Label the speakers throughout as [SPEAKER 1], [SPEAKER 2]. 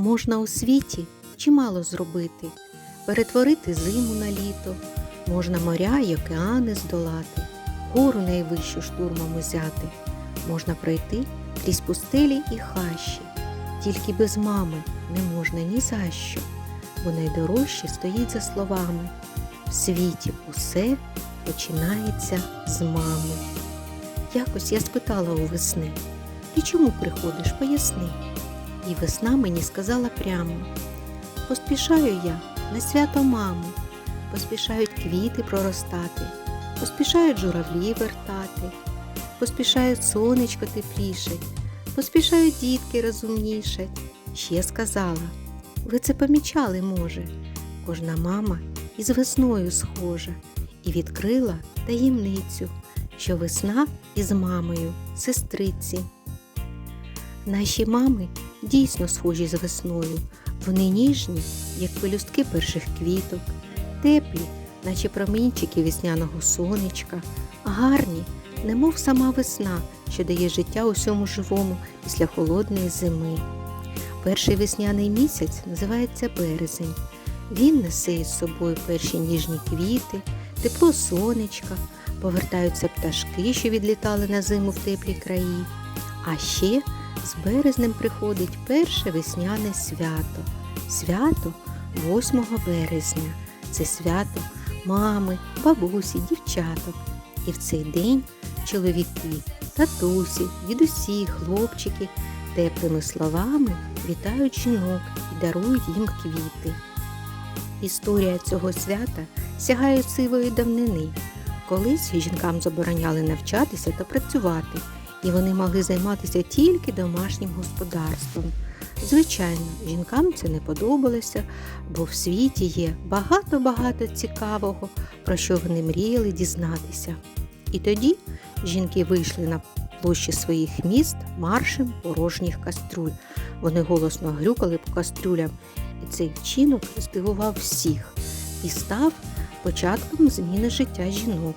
[SPEAKER 1] Можна у світі чимало зробити, перетворити зиму на літо, можна моря й океани здолати, гору найвищу штурмом узяти, можна пройти крізь пустелі і хащі, тільки без мами не можна ні за що, бо найдорожче стоїть за словами. В світі усе починається з мами. Якось я спитала у весни, ти чому приходиш, поясни. І весна мені сказала прямо: поспішаю я на свято мами, поспішають квіти проростати, поспішають журавлі вертати, поспішають сонечко теплішать, поспішають дітки розумнішать. Ще сказала, ви це помічали, може, кожна мама із весною схожа, і відкрила таємницю, що весна із мамою сестриці. Наші мами дійсно схожі з весною. Вони ніжні, як пелюстки перших квіток, теплі, наче промінчики весняного сонечка, гарні, немов сама весна, що дає життя усьому живому після холодної зими. Перший весняний місяць називається березень. Він несе із собою перші ніжні квіти, тепло сонечка, повертаються пташки, що відлітали на зиму в теплі краї. А ще з березнем приходить перше весняне свято. Свято 8 березня. Це свято мами, бабусі, дівчаток. І в цей день чоловіки, татусі, дідусі, хлопчики теплими словами вітають жінок і дарують їм квіти. Історія цього свята сягає сивої давнини. Колись жінкам забороняли навчатися та працювати, і вони могли займатися тільки домашнім господарством. Звичайно, жінкам це не подобалося, бо в світі є багато-багато цікавого, про що вони мріяли дізнатися. І тоді жінки вийшли на площі своїх міст маршем порожніх каструль. Вони голосно грюкали по кастрюлям, і цей вчинок здивував всіх і став початком зміни життя жінок.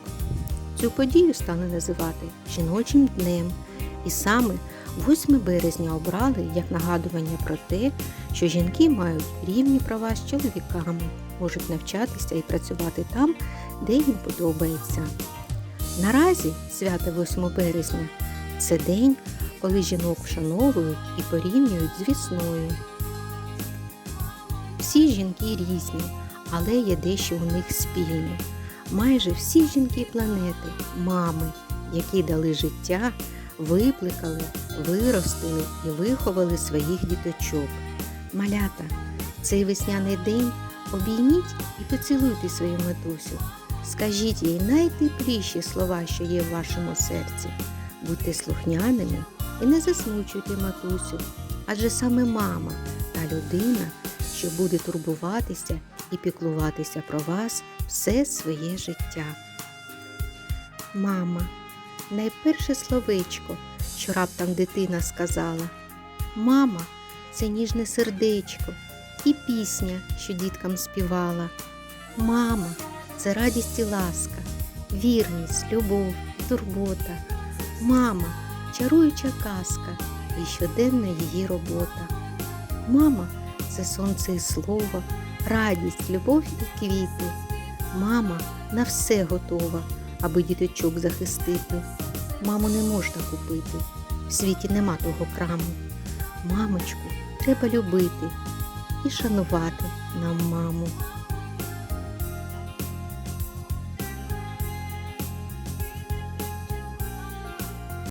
[SPEAKER 1] Цю подію стали називати жіночим днем, і саме 8 березня обрали як нагадування про те, що жінки мають рівні права з чоловіками, можуть навчатися і працювати там, де їм подобається. Наразі свято 8 березня це день, коли жінок вшановують і порівнюють з вісною. Всі жінки різні, але є дещо у них спільне. Майже всі жінки планети мами, які дали життя, випликали, виростили і виховали своїх діточок. Малята, цей весняний день обійміть і поцілуйте свою матусю. Скажіть їй найтепліші слова, що є в вашому серці. Будьте слухняними і не засмучуйте матусю, адже саме мама та людина, що буде турбуватися і піклуватися про вас все своє життя. Мама, найперше словечко, що раптом дитина сказала. Мама це ніжне сердечко і пісня, що діткам співала. Мама це радість і ласка, вірність, любов, і турбота. Мама чаруюча казка і щоденна її робота. Мама це сонце і слово, радість, любов і квіти. Мама на все готова, аби діточок захистити. Маму не можна купити, в світі нема того краму. Мамочку треба любити і шанувати нам маму.